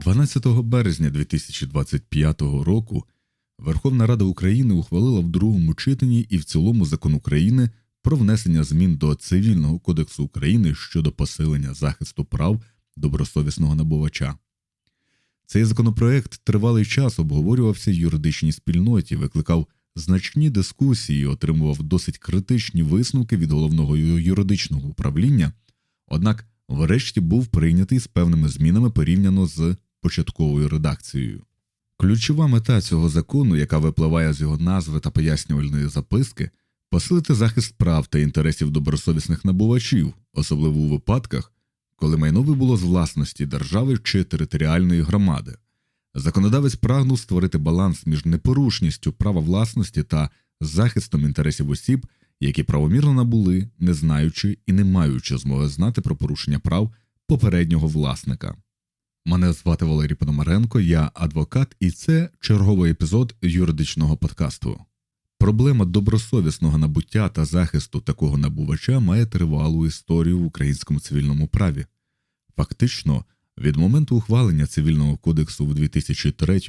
12 березня 2025 року Верховна Рада України ухвалила в другому читанні і в цілому закон України про внесення змін до Цивільного кодексу України щодо посилення захисту прав добросовісного набувача. Цей законопроект тривалий час обговорювався в юридичній спільноті, викликав значні дискусії, отримував досить критичні висновки від головного юридичного управління, однак, врешті, був прийнятий з певними змінами порівняно з початковою редакцією. Ключова мета цього закону, яка випливає з його назви та пояснювальної записки, посилити захист прав та інтересів добросовісних набувачів, особливо у випадках, коли майно вибуло з власності держави чи територіальної громади. Законодавець прагнув створити баланс між непорушністю права власності та захистом інтересів осіб, які правомірно набули, не знаючи і не маючи змоги знати про порушення прав попереднього власника. Мене звати Валерій Пономаренко, я адвокат, і це черговий епізод юридичного подкасту. Проблема добросовісного набуття та захисту такого набувача має тривалу історію в українському цивільному праві. Фактично, від моменту ухвалення цивільного кодексу в 2003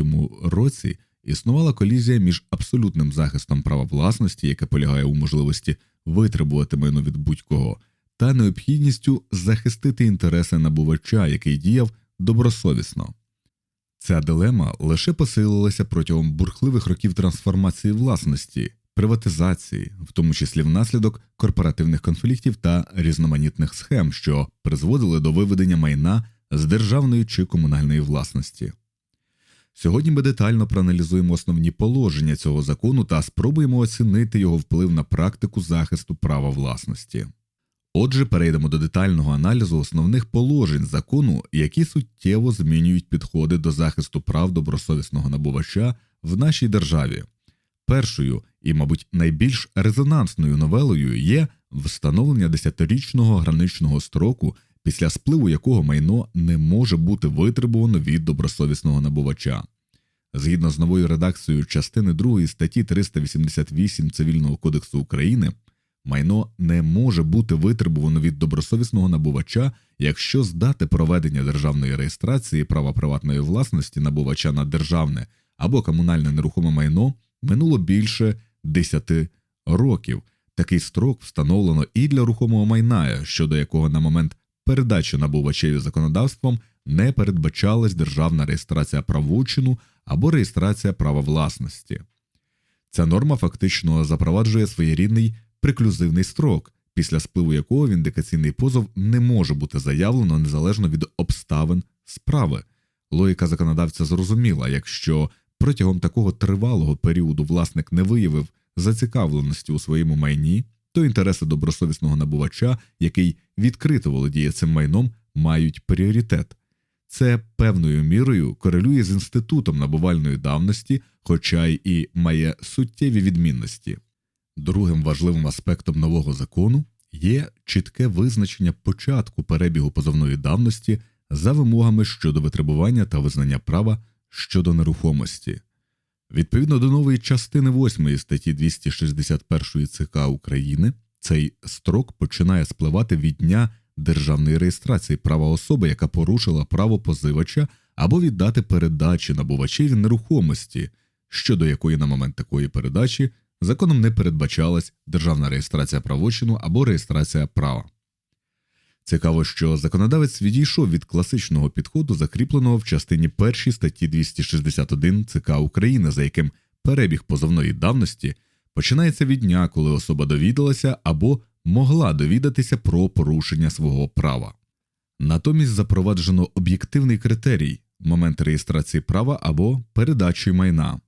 році існувала колізія між абсолютним захистом права власності, яке полягає у можливості витребувати майно від будь-кого, та необхідністю захистити інтереси набувача, який діяв добросовісно. Ця дилема лише посилилася протягом бурхливих років трансформації власності, приватизації, в тому числі внаслідок корпоративних конфліктів та різноманітних схем, що призводили до виведення майна з державної чи комунальної власності. Сьогодні ми детально проаналізуємо основні положення цього закону та спробуємо оцінити його вплив на практику захисту права власності. Отже, перейдемо до детального аналізу основних положень закону, які суттєво змінюють підходи до захисту прав добросовісного набувача в нашій державі. Першою і, мабуть, найбільш резонансною новелою є встановлення десятирічного граничного строку, після спливу якого майно не може бути витребувано від добросовісного набувача. Згідно з новою редакцією частини 2 статті 388 Цивільного кодексу України. Майно не може бути витребувано від добросовісного набувача, якщо з дати проведення державної реєстрації права приватної власності набувача на державне або комунальне нерухоме майно минуло більше 10 років. Такий строк встановлено і для рухомого майна, щодо якого на момент передачі набувачеві законодавством не передбачалась державна реєстрація правочину або реєстрація права власності. Ця норма фактично запроваджує своєрідний приклюзивний строк, після спливу якого віндикаційний позов не може бути заявлено незалежно від обставин справи. Логіка законодавця зрозуміла, якщо протягом такого тривалого періоду власник не виявив зацікавленості у своєму майні, то інтереси добросовісного набувача, який відкрито володіє цим майном, мають пріоритет. Це певною мірою корелює з інститутом набувальної давності, хоча й і має суттєві відмінності. Другим важливим аспектом нового закону є чітке визначення початку перебігу позовної давності за вимогами щодо витребування та визнання права щодо нерухомості. Відповідно до нової частини 8 статті 261 ЦК України, цей строк починає спливати від дня державної реєстрації права особи, яка порушила право позивача або віддати передачі набувачеві нерухомості, щодо якої на момент такої передачі законом не передбачалась державна реєстрація правочину або реєстрація права. Цікаво, що законодавець відійшов від класичного підходу, закріпленого в частині 1 статті 261 ЦК України, за яким перебіг позовної давності починається від дня, коли особа довідалася або могла довідатися про порушення свого права. Натомість запроваджено об'єктивний критерій момент реєстрації права або передачі майна.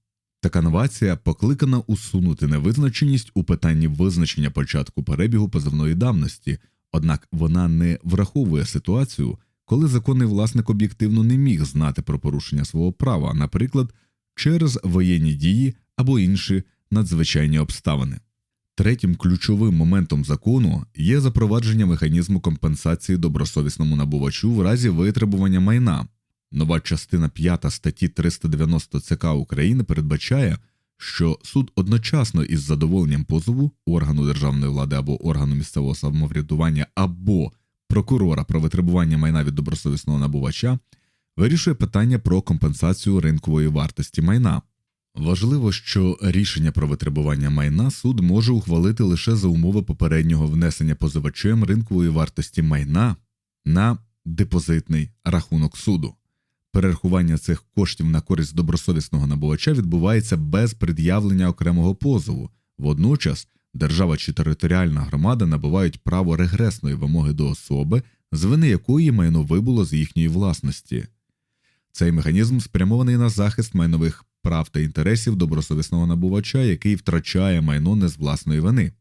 Така новація покликана усунути невизначеність у питанні визначення початку перебігу позовної давності, однак вона не враховує ситуацію, коли законний власник об'єктивно не міг знати про порушення свого права, наприклад, через воєнні дії або інші надзвичайні обставини. Третім ключовим моментом закону є запровадження механізму компенсації добросовісному набувачу в разі витребування майна. Нова частина 5 статті 390 ЦК України передбачає, що суд одночасно із задоволенням позову органу державної влади або органу місцевого самоврядування або прокурора про витребування майна від добросовісного набувача вирішує питання про компенсацію ринкової вартості майна. Важливо, що рішення про витребування майна суд може ухвалити лише за умови попереднього внесення позивачем ринкової вартості майна на депозитний рахунок суду. Перерахування цих коштів на користь добросовісного набувача відбувається без пред'явлення окремого позову. Водночас держава чи територіальна громада набувають право регресної вимоги до особи, з вини якої майно вибуло з їхньої власності. Цей механізм спрямований на захист майнових прав та інтересів добросовісного набувача, який втрачає майно не з власної вини.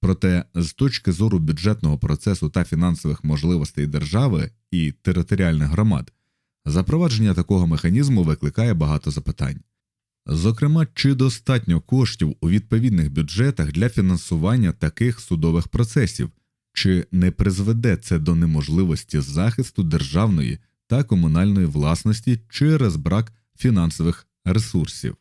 Проте, з точки зору бюджетного процесу та фінансових можливостей держави і територіальних громад, запровадження такого механізму викликає багато запитань. Зокрема, чи достатньо коштів у відповідних бюджетах для фінансування таких судових процесів, чи не призведе це до неможливості захисту державної та комунальної власності через брак фінансових ресурсів.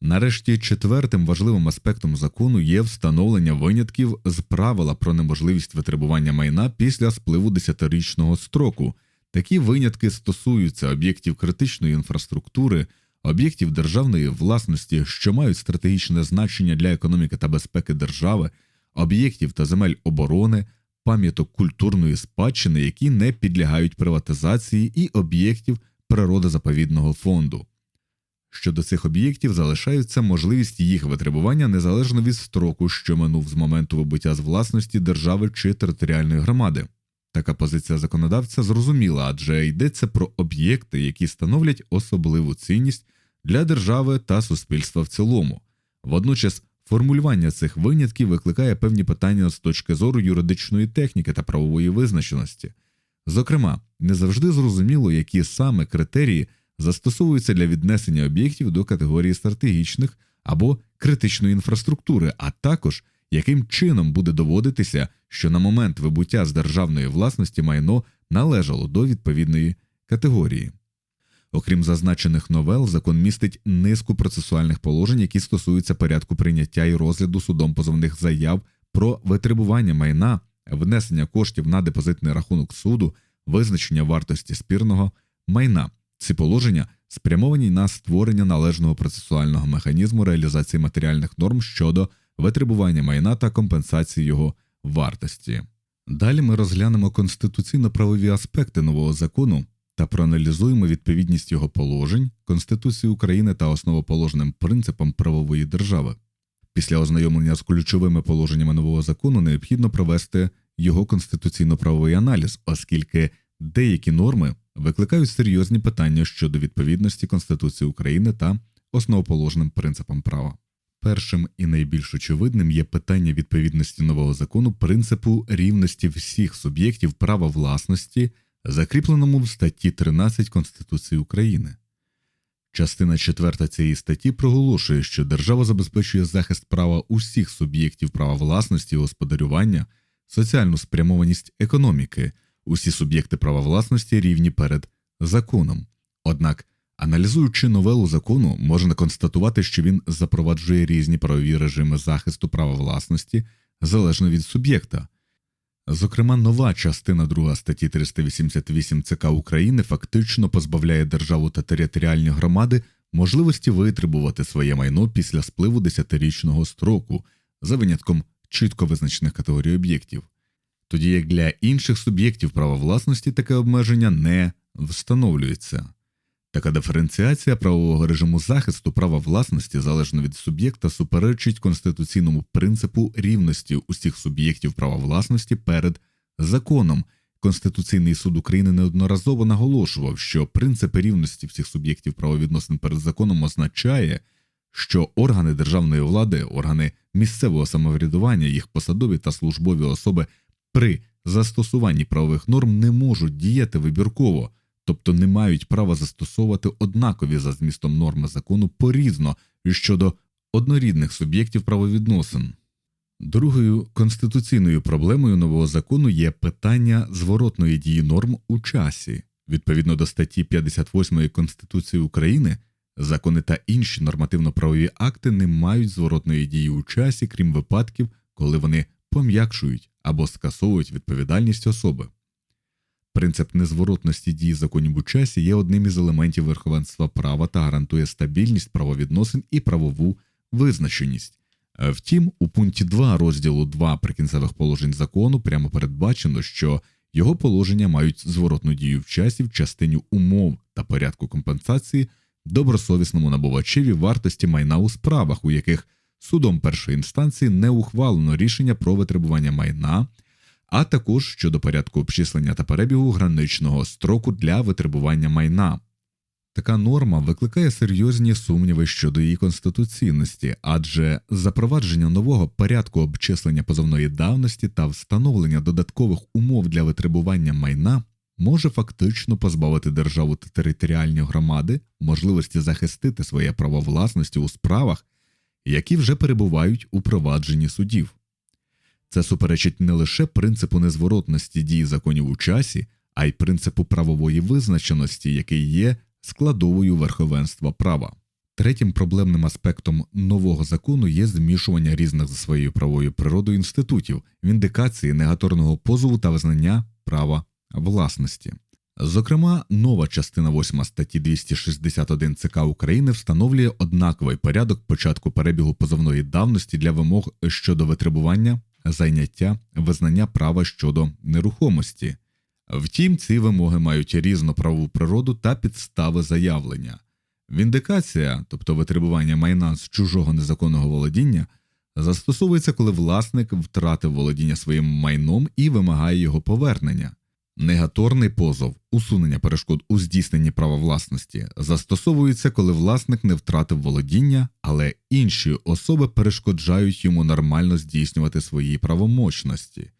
Нарешті четвертим важливим аспектом закону є встановлення винятків з правила про неможливість витребування майна після спливу десятирічного строку. Такі винятки стосуються об'єктів критичної інфраструктури, об'єктів державної власності, що мають стратегічне значення для економіки та безпеки держави, об'єктів та земель оборони, пам'яток культурної спадщини, які не підлягають приватизації, і об'єктів природозаповідного фонду. Щодо цих об'єктів залишається можливість їх витребування незалежно від строку, що минув з моменту вибуття з власності держави чи територіальної громади. Така позиція законодавця зрозуміла, адже йдеться про об'єкти, які становлять особливу цінність для держави та суспільства в цілому. Водночас формулювання цих винятків викликає певні питання з точки зору юридичної техніки та правової визначеності. Зокрема, не завжди зрозуміло, які саме критерії застосовуються для віднесення об'єктів до категорії стратегічних або критичної інфраструктури, а також яким чином буде доводитися, що на момент вибуття з державної власності майно належало до відповідної категорії. Окрім зазначених новел, закон містить низку процесуальних положень, які стосуються порядку прийняття і розгляду судом позовних заяв про витребування майна, внесення коштів на депозитний рахунок суду, визначення вартості спірного майна. Ці положення спрямовані на створення належного процесуального механізму реалізації матеріальних норм щодо витребування майна та компенсації його вартості. Далі ми розглянемо конституційно-правові аспекти нового закону та проаналізуємо відповідність його положень Конституції України та основоположним принципам правової держави. Після ознайомлення з ключовими положеннями нового закону необхідно провести його конституційно-правовий аналіз, оскільки деякі норми викликають серйозні питання щодо відповідності Конституції України та основоположним принципам права. Першим і найбільш очевидним є питання відповідності нового закону принципу рівності всіх суб'єктів права власності, закріпленому в статті 13 Конституції України. Частина 4 цієї статті проголошує, що держава забезпечує захист права усіх суб'єктів права власності і господарювання, соціальну спрямованість економіки, усі суб'єкти права власності рівні перед законом. Однак, аналізуючи новелу закону, можна констатувати, що він запроваджує різні правові режими захисту права власності залежно від суб'єкта. Зокрема, нова частина 2 статті 388 ЦК України фактично позбавляє державу та територіальні громади можливості витребувати своє майно після спливу десятирічного строку за винятком чітко визначених категорій об'єктів, тоді як для інших суб'єктів права власності таке обмеження не встановлюється. Така диференціація правового режиму захисту права власності залежно від суб'єкта суперечить конституційному принципу рівності усіх суб'єктів права власності перед законом. Конституційний суд України неодноразово наголошував, що принцип рівності всіх суб'єктів правовідносин перед законом означає, що органи державної влади, органи місцевого самоврядування, їх посадові та службові особи при застосуванні правових норм не можуть діяти вибірково тобто не мають права застосовувати однакові за змістом норми закону порізно щодо однорідних суб'єктів правовідносин. Другою конституційною проблемою нового закону є питання зворотної дії норм у часі. Відповідно до статті 58 Конституції України, закони та інші нормативно-правові акти не мають зворотної дії у часі, крім випадків, коли вони пом'якшують або скасовують відповідальність особи. Принцип незворотності дії законів у часі є одним із елементів верховенства права та гарантує стабільність правовідносин і правову визначеність. Е, Втім, у пункті 2 розділу 2 прикінцевих положень закону прямо передбачено, що його положення мають зворотну дію в часі в частині умов та порядку компенсації добросовісному набувачеві вартості майна у справах, у яких судом першої інстанції не ухвалено рішення про витребування майна, а також щодо порядку обчислення та перебігу граничного строку для витребування майна. Така норма викликає серйозні сумніви щодо її конституційності, адже запровадження нового порядку обчислення позовної давності та встановлення додаткових умов для витребування майна може фактично позбавити державу та територіальні громади можливості захистити своє право власності у справах, які вже перебувають у провадженні судів. Це суперечить не лише принципу незворотності дії законів у часі, а й принципу правової визначеності, який є складовою верховенства права. Третім проблемним аспектом нового закону є змішування різних за своєю правовою природою інститутів, віндикації негаторного позову та визнання права власності. Зокрема, нова частина 8 статті 261 ЦК України встановлює однаковий порядок початку перебігу позовної давності для вимог щодо витребування, зайняття, визнання права щодо нерухомості. Втім, ці вимоги мають різну правову природу та підстави заявлення. Віндикація, тобто витребування майна з чужого незаконного володіння, застосовується, коли власник втратив володіння своїм майном і вимагає його повернення. Негаторний позов, усунення перешкод у здійсненні права власності, застосовується, коли власник не втратив володіння, але інші особи перешкоджають йому нормально здійснювати свої правомочності.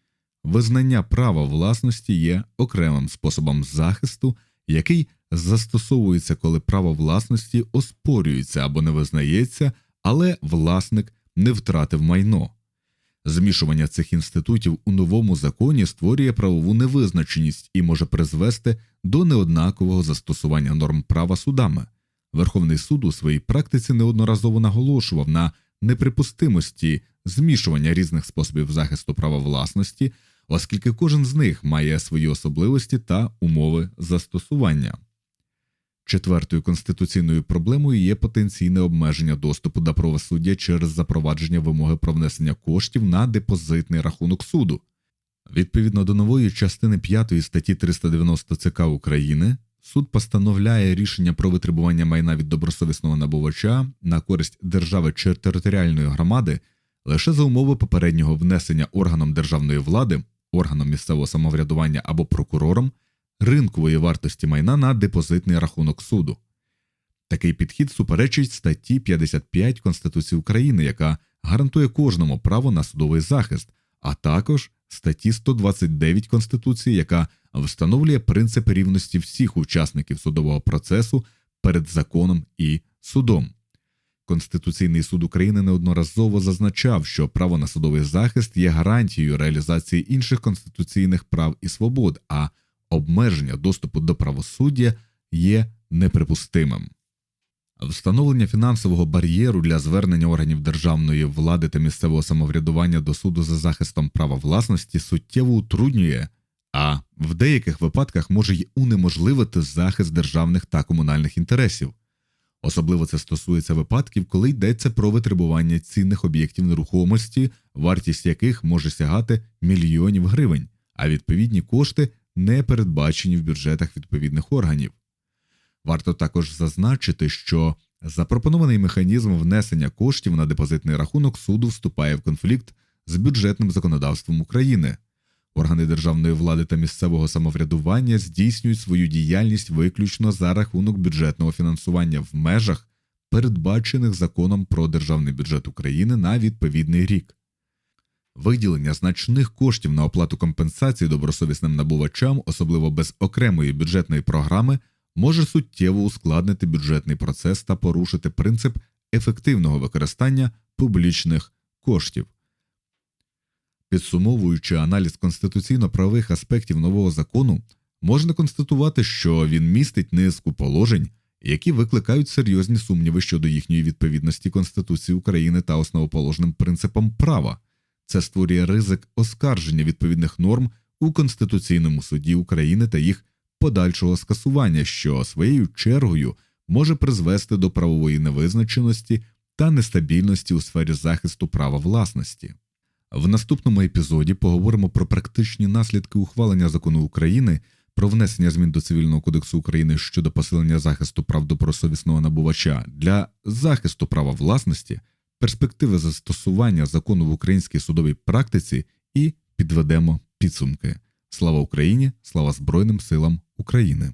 Визнання права власності є окремим способом захисту, який застосовується, коли право власності оспорюється або не визнається, але власник не втратив майно. Змішування цих інститутів у новому законі створює правову невизначеність і може призвести до неоднакового застосування норм права судами. Верховний суд у своїй практиці неодноразово наголошував на неприпустимості змішування різних способів захисту права власності, оскільки кожен з них має свої особливості та умови застосування. Четвертою конституційною проблемою є потенційне обмеження доступу до правосуддя через запровадження вимоги про внесення коштів на депозитний рахунок суду. Відповідно до нової частини 5 статті 390 ЦК України, суд постановляє рішення про витребування майна від добросовісного набувача на користь держави чи територіальної громади лише за умови попереднього внесення органом державної влади, органом місцевого самоврядування або прокурором ринкової вартості майна на депозитний рахунок суду. Такий підхід суперечить статті 55 Конституції України, яка гарантує кожному право на судовий захист, а також статті 129 Конституції, яка встановлює принцип рівності всіх учасників судового процесу перед законом і судом. Конституційний суд України неодноразово зазначав, що право на судовий захист є гарантією реалізації інших конституційних прав і свобод, а обмеження доступу до правосуддя є неприпустимим. Встановлення фінансового бар'єру для звернення органів державної влади та місцевого самоврядування до суду за захистом права власності суттєво утруднює, а в деяких випадках може й унеможливити захист державних та комунальних інтересів. Особливо це стосується випадків, коли йдеться про витребування цінних об'єктів нерухомості, вартість яких може сягати мільйонів гривень, а відповідні кошти не передбачені в бюджетах відповідних органів. Варто також зазначити, що запропонований механізм внесення коштів на депозитний рахунок суду вступає в конфлікт з бюджетним законодавством України. Органи державної влади та місцевого самоврядування здійснюють свою діяльність виключно за рахунок бюджетного фінансування в межах, передбачених законом про державний бюджет України на відповідний рік. Виділення значних коштів на оплату компенсації добросовісним набувачам, особливо без окремої бюджетної програми, може суттєво ускладнити бюджетний процес та порушити принцип ефективного використання публічних коштів. Підсумовуючи аналіз конституційно-правових аспектів нового закону, можна констатувати, що він містить низку положень, які викликають серйозні сумніви щодо їхньої відповідності Конституції України та основоположним принципам права. Це створює ризик оскарження відповідних норм у Конституційному суді України та їх подальшого скасування, що своєю чергою може призвести до правової невизначеності та нестабільності у сфері захисту права власності. В наступному епізоді поговоримо про практичні наслідки ухвалення закону України про внесення змін до Цивільного кодексу України щодо посилення захисту прав добросовісного набувача для захисту права власності, перспективи застосування закону в українській судовій практиці і підведемо підсумки. Слава Україні! Слава Збройним силам України!